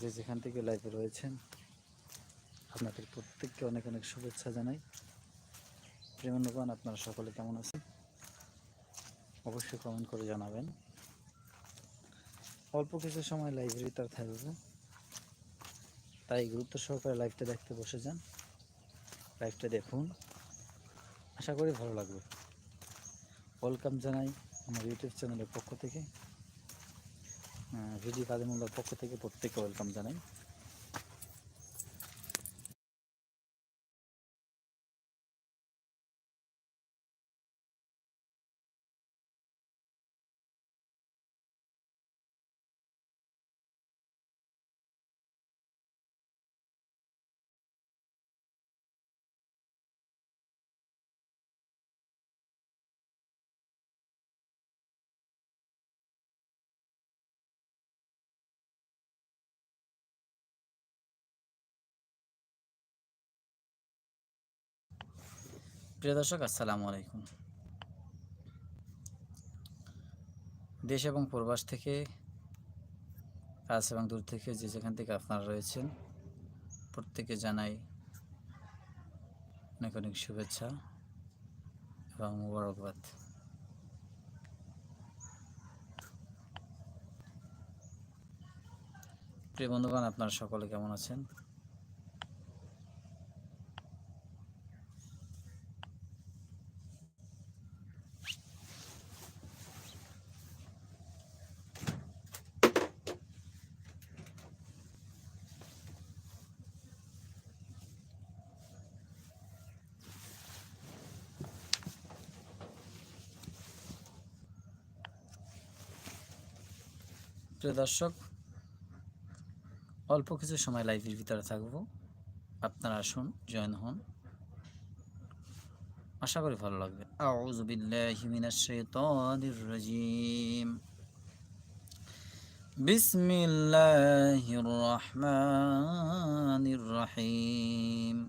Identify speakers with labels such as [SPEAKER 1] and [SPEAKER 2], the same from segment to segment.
[SPEAKER 1] যে যেখান থেকে লাইভে রয়েছেন, আপনাদের প্রত্যেককে অনেক অনেক শুভেচ্ছা জানাই। প্রেমানুগান আপনারা সকলে কেমন আছেন? অবশ্যই কমেন্ট করে জানাবেন। অল্প কিছু সময় লাইভের ভিতর থাকব। তাই গুরুত্ব সহকারে লাইভটা দেখতে বসে যান। লাইভটা দেখুন। আশা করি ভালো লাগবে। ওয়েলকাম জানাই আমার ইউটিউব চ্যানেলের পক্ষ থেকে। ভিডিও মোল্লার পক্ষ থেকে প্রত্যেককে ওয়েলকাম জানাই। প্রিয় দর্শক, আসসালামু আলাইকুম। দেশ এবং প্রবাস থেকে কাজ এবং দূর থেকে যে যেখান থেকে আপনারা রয়েছেন প্রত্যেকে জানাই অনেক অনেক শুভেচ্ছা এবং মুবারকবাদ। প্রিয় বন্ধুগণ, আপনারা সকলে কেমন আছেন? প্রিয় দর্শক, অল্প কিছু সময় লাইভের ভিতরে থাকব। আপনারা আসুন জয়েন হন। আশা করি ভালো লাগবে। আউযু বিল্লাহি মিনাশ শাইতানির রহিম।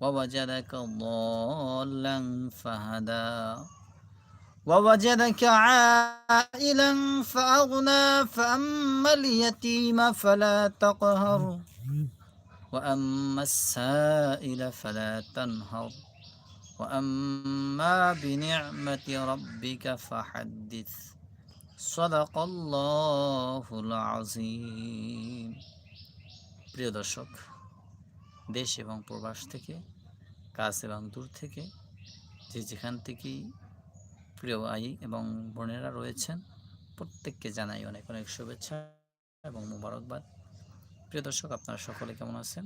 [SPEAKER 1] ووجدك ضالا فهدى ووجدك عائلا فأغنى فأما اليتيم فلا تقهر وأما السائل فلا تنهر وأما بنعمة ربك فحدث صدق الله العظيم প্রিয় দর্শক দেশ এবং প্রবাস থেকে, কাজ এবং দূর থেকে, যে যেখান থেকেই প্রিয় আই এবং বোনেরা রয়েছেন, প্রত্যেককে জানাই অনেক অনেক শুভেচ্ছা এবং মুবারকবাদ। প্রিয় দর্শক, আপনারা সকলে কেমন আছেন?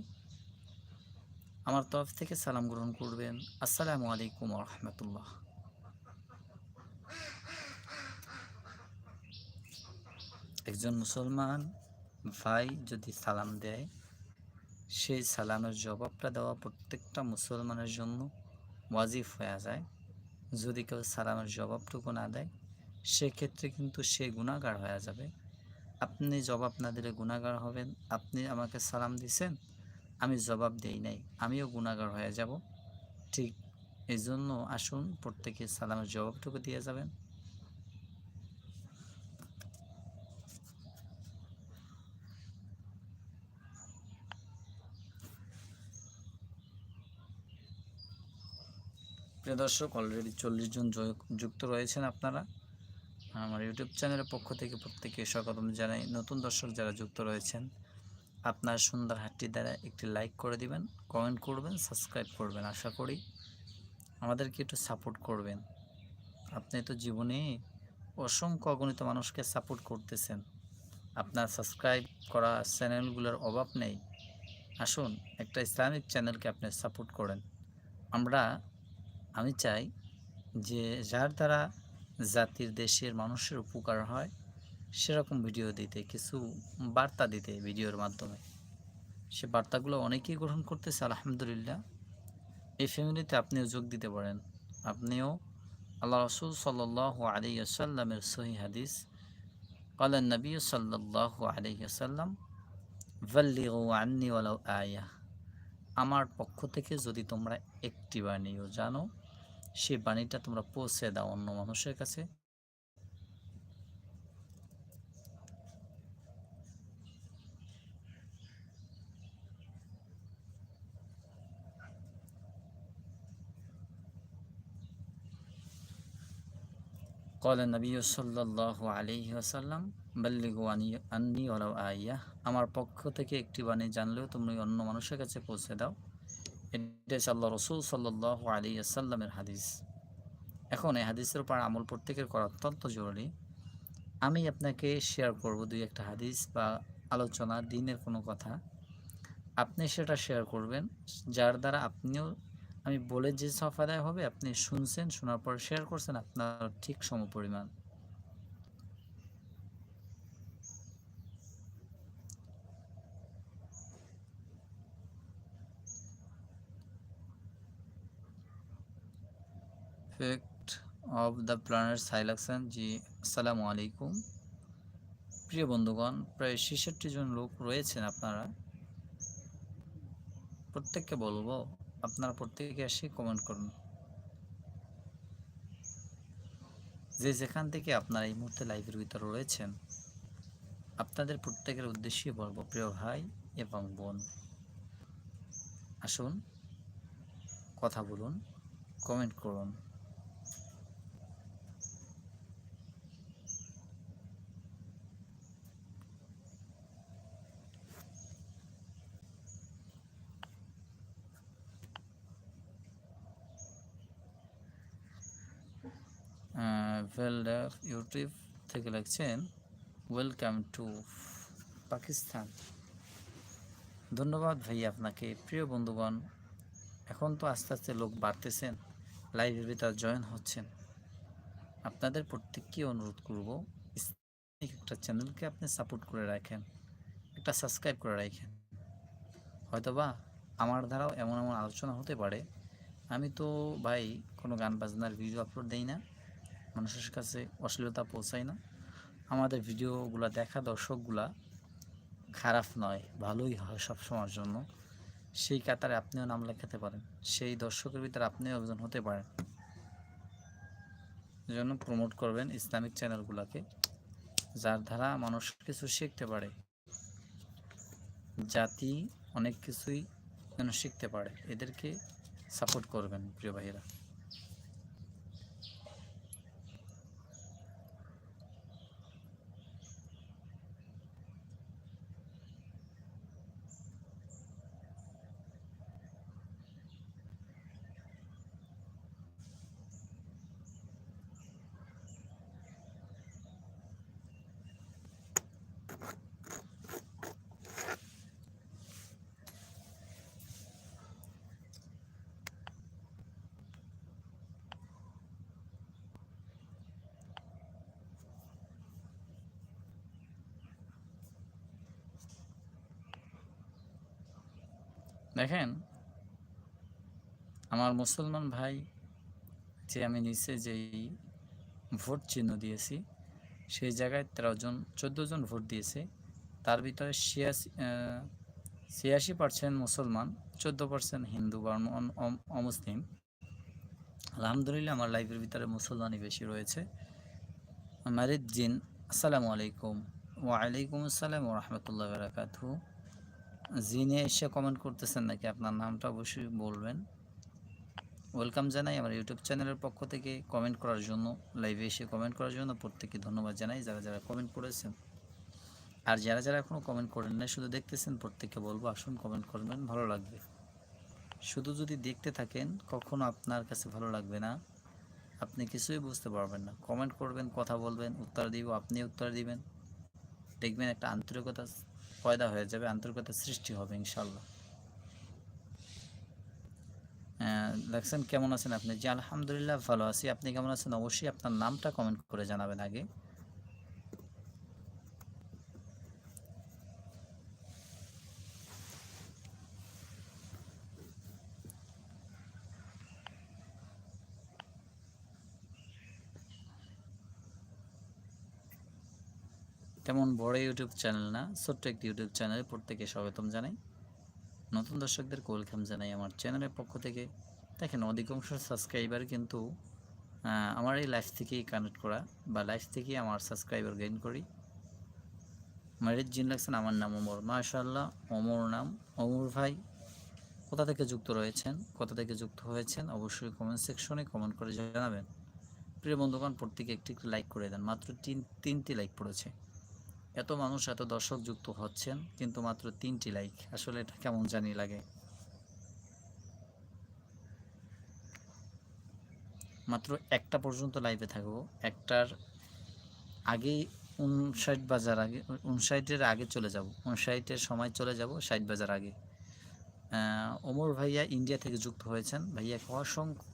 [SPEAKER 1] আমার তরফ থেকে সালাম গ্রহণ করবেন। আসসালামু আলাইকুম রহমতুল্লাহ। একজন মুসলমান ভাই যদি সালাম দেয় সেই সালামের জবাবটা দেওয়া প্রত্যেকটা মুসলমানের জন্য ওয়াজিব হয়ে যায়। যদি কেউ সালামের জবাবটুকু না দেয়, সেক্ষেত্রে কিন্তু সে গুণাগার হয়ে যাবে। আপনি জবাব না দিলে গুণাগার হবেন? আপনি আমাকে সালাম দিছেন? আমি জবাব দেই নাই, আমিও গুণাগার হয়ে যাব। ঠিক এই জন্য আসুন, প্রত্যেকে সালামের জবাবটুকু দিয়ে যাবেন। প্রিয় দর্শক অলরেডি চল্লিশ জন যুক্ত রয়েছেন আপনারা। আমার ইউটিউব চ্যানেলের পক্ষ থেকে প্রত্যেকে স্বাগতম জানাই। নতুন দর্শক যারা যুক্ত রয়েছেন, আপনার সুন্দর হাতটি দ্বারা একটি লাইক করে দিবেন কমেন্ট করবেন সাবস্ক্রাইব করবেন, আশা করি আমাদেরকে একটু সাপোর্ট করবেন। আপনি তো জীবনে অসংখ্য অগণিত মানুষকে সাপোর্ট করতেছেন। আপনার সাবস্ক্রাইব করা চ্যানেলগুলোর অভাব নেই। আসুন, একটা ইসলামিক চ্যানেলকে আপনি সাপোর্ট করেন। আমরা আমি চাই যে যার দ্বারা জাতির দেশের মানুষের উপকার হয়, সেরকম ভিডিও দিতে, কিছু বার্তা দিতে ভিডিওর মাধ্যমে। সে বার্তাগুলো অনেকেই গ্রহণ করতেছে, আলহামদুলিল্লাহ। এই ফ্যামিলিতে আপনিও যোগ দিতে পারেন। আপনিও আল্লাহ রসুল সাল্লাহ আলিয়াসাল্লামের সহি হাদিস কালান নবী সাল্লাহ আলিয়াসাল্লাম ও আন্নি আয়া। আমার পক্ষ থেকে যদি তোমরা একটি বাণীও জানো সেই বাণীটা তোমরা পৌঁছে দাও অন্য মানুষের কাছে قال النبي صلى الله عليه وسلم بلغوا عني عني ولو آية আমার পক্ষ থেকে একটি বাণী জানলেও তুমি অন্য মানুষের কাছে পৌঁছে দাও এটা হচ্ছে আল্লাহ রসুল সাল্লাহ আলী আসাল্লামের হাদিস। এখন এই হাদিসের উপর আমল প্রত্যেকের করা অত্যন্ত জরুরি। আমি আপনাকে শেয়ার করব দুই একটা হাদিস বা আলোচনা, দিনের কোনো কথা। আপনি সেটা শেয়ার করবেন, যার দ্বারা আপনিও, আমি বলে যে সফাদায় হবে, আপনি শুনছেন, শোনার পর শেয়ার করছেন, আপনার ঠিক সমপরিমাণ। ফেক্ট অফ দ্য প্ল্যানেট সাইলাকশন জি, আসসালামু আলাইকুম। প্রিয় বন্ধুগণ, প্রায় ছেষট্টি জন লোক রয়েছেন আপনারা। প্রত্যেককে বলব, আপনারা প্রত্যেকে এসে কমেন্ট করুন। যে যেখান থেকে আপনারা এই মুহূর্তে লাইভের ভিতরে রয়েছেন, আপনাদের প্রত্যেকের উদ্দেশ্যে বলব, প্রিয় ভাই এবং বোন, আসুন, কথা বলুন কমেন্ট করুন। ভেলডার ইউটিউব থেকে লিখছেন ওয়েলকাম টু পাকিস্তান ধন্যবাদ ভাই আপনাকে। প্রিয় বন্ধুগণ, এখন তো আস্তে আস্তে লোক বাড়তেছেন লাইভের ভিতর জয়েন হচ্ছেন। আপনাদের প্রত্যেককে অনুরোধ করব, ইসলামিক একটা চ্যানেলকে আপনি সাপোর্ট করে রাখেন, একটা সাবস্ক্রাইব করে রাখেন। হয়তোবা আমার দ্বারাও এমন এমন আলোচনা হতে পারে। আমি তো ভাই কোনো গান বাজনার ভিডিও আপলোড দেই না। মানুষের কাছে অশ্লীলতা পৌঁছায় না। আমাদের ভিডিওগুলো দেখা দর্শকগুলা খারাপ নয়, ভালোই হয় সবসময়ের জন্য। সেই কাতারে আপনিও নাম লেখাতে পারেন, সেই দর্শকের ভিতরে আপনিও একজন হতে পারেন। জন্য প্রমোট করবেন ইসলামিক চ্যানেলগুলোকে যার দ্বারা মানুষ কিছু শিখতে পারে। জাতি অনেক কিছুই যেন শিখতে পারে, এদেরকে সাপোর্ট করবেন প্রিয় ভাইয়েরা। দেখেন, আমার মুসলমান ভাই যে আমি নিচে যেই ভোট চিহ্ন দিয়েছি, সেই জায়গায় তেরো জন, চোদ্দ জন ভোট দিয়েছে। তার ভিতরে ছিয়াশি ছিয়াশি পার্সেন্ট মুসলমান, চোদ্দ পার্সেন্ট হিন্দু বা অমুসলিম। আলহামদুলিল্লাহ আমার লাইফের ভিতরে মুসলমানই বেশি রয়েছে। মারিদ জিন, আসসালামু আলাইকুম। ওয়ালাইকুম আসসালাম রহমতুল্লাহ বারাকাতু জিনে এসে কমেন্ট করতেছেন নাকি? আপনার নামটা অবশ্যই বলবেন। ওয়েলকাম জানাই আমার ইউটিউব চ্যানেলের পক্ষ থেকে কমেন্ট করার জন্য লাইভে এসে কমেন্ট করার জন্য প্রত্যেককে ধন্যবাদ জানাই। যারা যারা কমেন্ট করেছেন, আর যারা যারা এখনও কমেন্ট করেন না শুধু দেখতেছেন, প্রত্যেককে বলব আসুন কমেন্ট করবেন, ভালো লাগবে। শুধু যদি দেখতে থাকেন, কখনো আপনার কাছে ভালো লাগবে না, আপনি কিছুই বুঝতে পারবেন না। কমেন্ট করবেন, কথা বলবেন, উত্তর দিব, আপনি উত্তর দিবেন। দেখবেন একটা আন্তরিকতা পয়দা হয়ে যাবে, আন্তরিকতা সৃষ্টি হবে ইনশাল্লাহ দেখছেন, কেমন আছেন আপনি? জি, আলহামদুলিল্লাহ ভালো আছি। আপনি কেমন আছেন? অবশ্যই আপনার নামটা কমেন্ট করে জানাবেন আগে। তেমন বড় ইউটিউব চ্যানেল না, ছোট্ট একটি ইউটিউব চ্যানেলে প্রত্যেকে স্বাগতম জানাই। নতুন দর্শকদের ওয়েলকাম জানাই আমার চ্যানেলের পক্ষ থেকে। দেখেন, অধিকাংশ সাবস্ক্রাইবার কিন্তু আমার এই লাইফ থেকেই কানেক্ট করা বা লাইফ থেকেই আমার সাবস্ক্রাইবার গেইন করি। মারিদ জিন লাগছেন আমার নাম ওমর। মাশাল্লাহ ওমর নাম। ওমর ভাই, কোথা থেকে যুক্ত রয়েছেন? কোথা থেকে যুক্ত হয়েছেন? অবশ্যই কমেন্ট সেকশনে কমেন্ট করে জানাবেন। প্রিয় বন্ধুগণ, প্রত্যেকে একটি একটি লাইক করে দেন। মাত্র তিন, তিনটি লাইক পড়েছে। এত মানুষ, এত দর্শক যুক্ত হচ্ছেন, কিন্তু মাত্র তিনটি লাইক আসলে এটা কেমন জানি লাগে। মাত্র একটা পর্যন্ত লাইভে থাকব। একটার আগেই উনষাট বাজার আগে, উনষাটের আগে চলে যাব। উনষাটের সময় চলে যাব ষাট বাজার আগে। ওমর ভাইয়া ইন্ডিয়া থেকে যুক্ত হয়েছেন। ভাইয়াকে অসংখ্য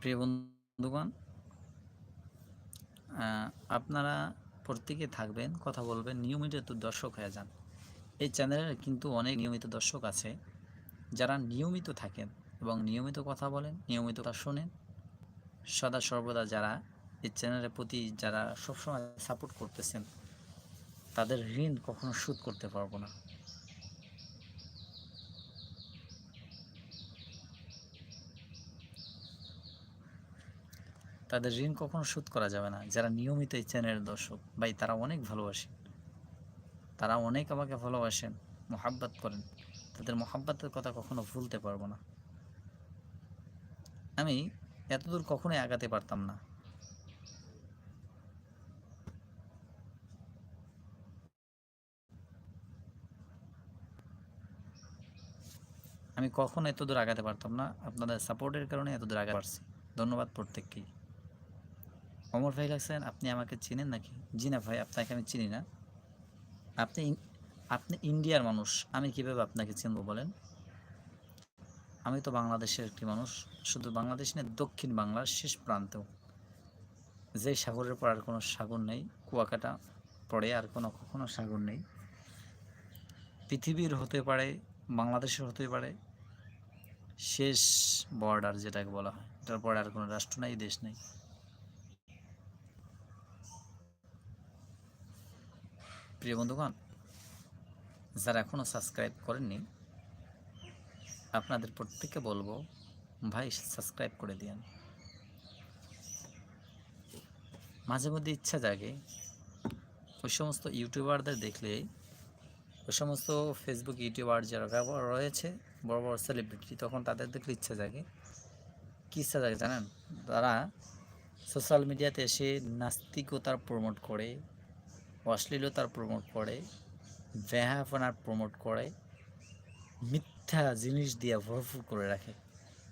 [SPEAKER 1] প্রিয় বন্ধুগণ আপনারা প্রত্যেকে থাকবেন, কথা বলবেন, নিয়মিত দর্শক হয়ে যান। এই চ্যানেলের কিন্তু অনেক নিয়মিত দর্শক আছে। যারা নিয়মিত থাকেন এবং নিয়মিত কথা বলেন, নিয়মিত কথা শোনেন, সদা সর্বদা যারা এই চ্যানেলের প্রতি যারা সবসময় সাপোর্ট করতেছেন, তাদের ঋণ কখনো শোধ করতে পারব না। তাদের ঋণ কখনো শোধ করা যাবে না। যারা নিয়মিত এই চ্যানেলের দর্শক, ভাই, তারা অনেক ভালোবাসেন। তারা অনেক আমাকে ভালোবাসেন, মোহাব্বত করেন। তাদের মোহাব্বতের কথা কখনো ভুলতে পারব না। আমি এতদূর কখনোই আগাতে পারতাম না। আমি কখনো এত দূর আগাতে পারতাম না। আপনাদের সাপোর্টের কারণে এত দূর আগাতে পারছি। ধন্যবাদ প্রত্যেককেই। অমর ভাই লাগছেন, আপনি আমাকে চিনেন নাকি? জি না ভাই, আপনাকে আমি চিনি না। আপনি আপনি ইন্ডিয়ার মানুষ, আমি কীভাবে আপনাকে চিনব বলেন? আমি তো বাংলাদেশের একটি মানুষ, শুধু বাংলাদেশ না দক্ষিণ বাংলার শেষ প্রান্তেও। যে সাগরের পর আর কোনো সাগর নেই, কুয়াকাটা পড়ে আর কোনো কখনো সাগর নেই। পৃথিবীর হতে পারে, বাংলাদেশের হতে পারে, শেষ বর্ডার যেটাকে বলা হয়, এটার পরে আর কোনো রাষ্ট্র নাই, দেশ নেই। প্রিয় বন্ধুগণ, যারা এখনও সাবস্ক্রাইব করেননি, আপনাদের প্রত্যেককে বলব, ভাই সাবস্ক্রাইব করে দিন মাঝে মধ্যে ইচ্ছা জাগে, ওই সমস্ত ইউটিউবারদের দেখলে, ওই সমস্ত ফেসবুক ইউটিউবার যারা রয়েছে, বড় বড় সেলিব্রিটি তখন তাদের দেখলে ইচ্ছা জাগে। কী ইচ্ছা জাগে জানেন? তারা সোশ্যাল মিডিয়াতে এসে নাস্তিকতার প্রমোট করে অশ্লীলতার প্রমোট করে ব্যাহাপনার প্রমোট করে, মিথ্যা জিনিস দিয়ে ভরপুর করে রাখে।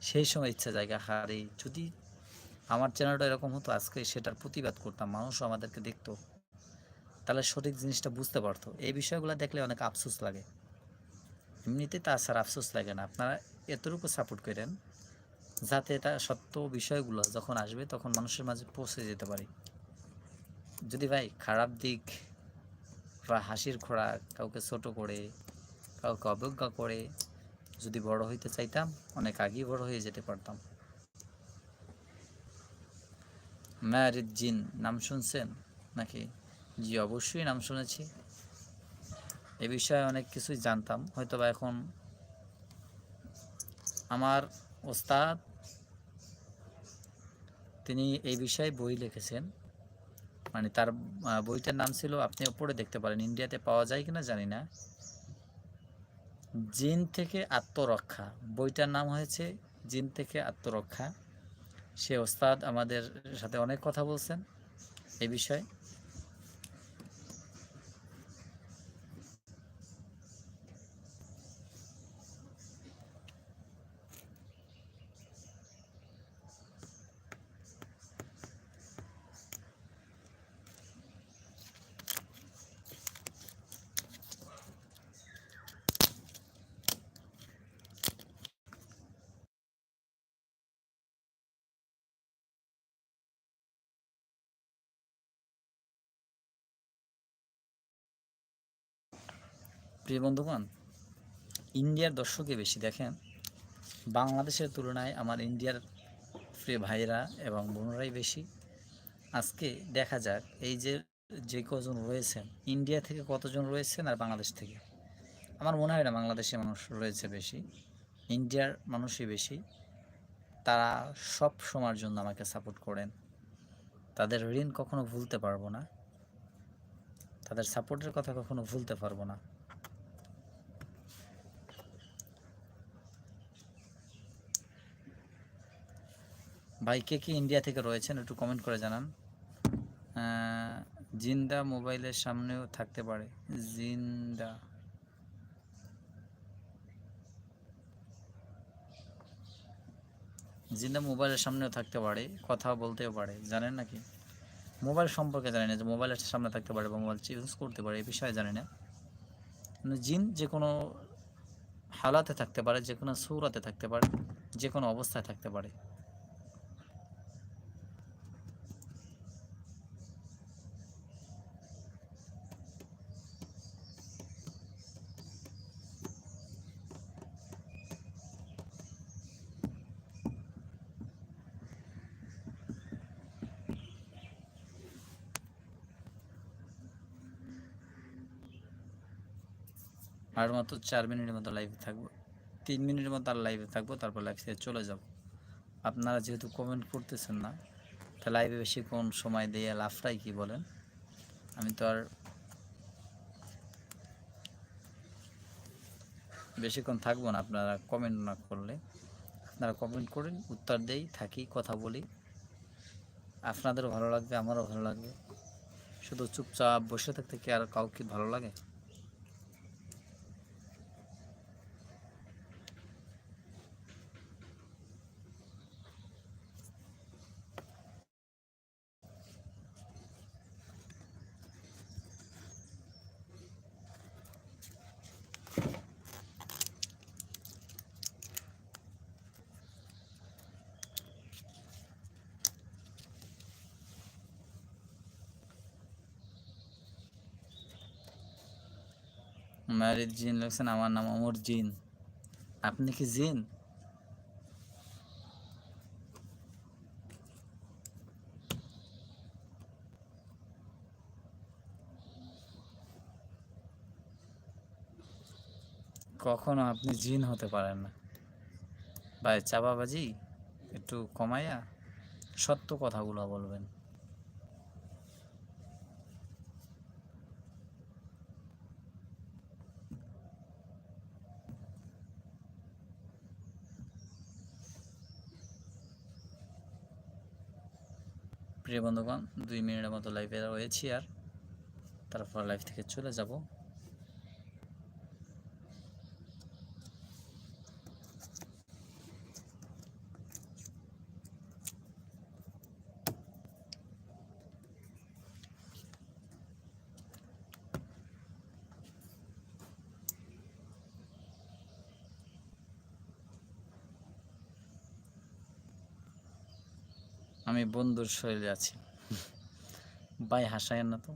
[SPEAKER 1] সেই সময় ইচ্ছা জায়গা হারে যদি আমার চ্যানেলটা এরকম হতো আজকে, সেটার প্রতিবাদ করতাম, মানুষও আমাদেরকে দেখতো। তাহলে সঠিক জিনিসটা বুঝতে পারতো। এই বিষয়গুলো দেখলে অনেক আফসোস লাগে। এমনিতে তা স্যার আফসোস লাগে না। আপনারা এতটুকু সাপোর্ট করেন, যাতে এটা সত্য বিষয়গুলো যখন আসবে, তখন মানুষের মাঝে পৌঁছে যেতে পারে। যদি ভাই খারাপ দিক বা হাসির খোড়া কাউকে ছোট করে, কাউকে অবজ্ঞা করে যদি বড় হইতে চাইতাম, অনেক আগেই বড় হয়ে যেতে পারতাম। ম্যারিদ জিন নাম শুনছেন? নাকি? জি, অবশ্যই নাম শুনেছি। এ বিষয়ে অনেক কিছুই জানতাম। হয়তো বা এখন আমার ওস্তাদ, তিনি এই বিষয়ে বই লিখেছেন। মানে তার বইটার নাম ছিল আপনি ওপরে দেখতে পারেন, ইন্ডিয়াতে পাওয়া যায় কিনা জানি না। জিন থেকে আত্মরক্ষা, বইটার নাম হয়েছে জিন থেকে আত্মরক্ষা। সে ওস্তাদ আমাদের সাথে অনেক কথা বলছেন এ বিষয়ে। প্রিয় বন্ধুগণ, ইন্ডিয়ার দর্শকই বেশি দেখেন। বাংলাদেশের তুলনায় আমার ইন্ডিয়ার প্রিয় ভাইরা এবং বোনরাই বেশি। আজকে দেখা যাক এই যে যে কজন রয়েছেন, ইন্ডিয়া থেকে কতজন রয়েছেন আর বাংলাদেশ থেকে। আমার মনে হয় না বাংলাদেশে মানুষ রয়েছে বেশি, ইন্ডিয়ার মানুষই বেশি। তারা সব সময়ের জন্য আমাকে সাপোর্ট করেন। তাদের ঋণ কখনো ভুলতে পারব না। তাদের সাপোর্টের কথা কখনো ভুলতে পারব না। ভাই, কে কি ইন্ডিয়া থেকে রয়েছেন একটু কমেন্ট করে জানান। জিন্দা মোবাইলের সামনেও থাকতে পারে। জিন্দা। জিন্দা মোবাইলের সামনেও থাকতে পারে, কথা বলতেও পারে, জানেন নাকি? মোবাইল সম্পর্কে জানি না যে মোবাইলের সামনে থাকতে পারে বা মোবাইল ইউজ করতে পারে, এই বিষয়ে জানি না। জিন যে কোনো হালাতে থাকতে পারে, যে কোনো সুরাতে থাকতে পারে, যে কোনো অবস্থায় থাকতে পারে। আর মাত্র চার মিনিটের মতো লাইভে থাকব। তিন মিনিটের মতো আর লাইভে থাকব, তারপর লাইভ থেকে চলে যাব। আপনারা যেহেতু কমেন্ট করতেছেন না, তা লাইভে বেশি কোন সময় দিয়ে লাফটাই কি বলেন? আমি তো আর বেশিক্ষণ থাকব না, আপনারা কমেন্ট না করলে। আপনারা কমেন্ট করেন, উত্তর দেই, থাকি, কথা বলি। আপনাদেরও ভালো লাগবে, আমারও ভালো লাগবে। শুধু চুপচাপ বসে থাকতে কি আর কাউকে ভালো লাগে? ম্যারিড জিন লিখছেন আমার নাম অমর জিন। আপনি কি জিন? কখনো আপনি জিন হতে পারেন না। ভাই চাপাবাজি একটু কমাইয়া সত্য কথাগুলো বলবেন। প্রিয় বন্ধুগণ দুই মিনিটের মতো লাইভে রয়েছি আর তারপর লাইভ থেকে চলে যাব। আমি বন্ধুর শরীরে আছি। ভাই হাসায় না তো?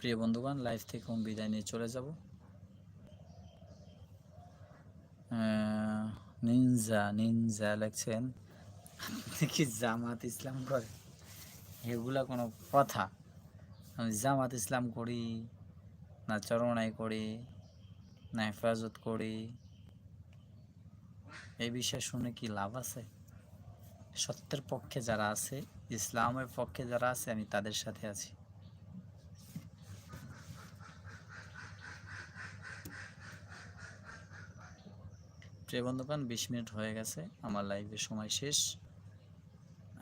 [SPEAKER 1] প্রিয় বন্ধুগণ লাইভ থেকে আমি বিদায় নিয়ে চলে যাব। নিনজা নিনজা লেখছেন। আপনি কি জামাত ইসলাম করে? এগুলা কোনো কথা। আমি জামাত ইসলাম করি, না চরণাই করি, না হেফাজত করি। এই বিষয়ে শুনে কি লাভ আছে? সত্যের পক্ষে যারা আছে, ইসলামের পক্ষে যারা আছে, আমি তাদের সাথে আছি। প্রিয় বন্ধুগণ বিশ মিনিট হয়ে গেছে, আমার লাইভের সময় শেষ।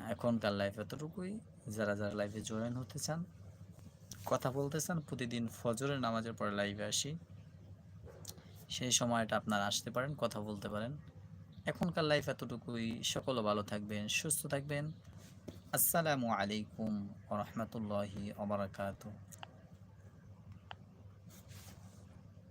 [SPEAKER 1] এখনকার লাইভ এতটুকুই। যারা যারা লাইভে জয়েন হতে চান, কথা বলতে চান, প্রতিদিন ফজরের নামাজের পরে লাইভে আসি। সেই সময়টা আপনারা আসতে পারেন, কথা বলতে পারেন। এখনকার লাইফ এতটুকুই। সকলে ভালো থাকবেন, সুস্থ থাকবেন। আসসালামু আলাইকুম রহমতুল্লাহি ওবরাকাতু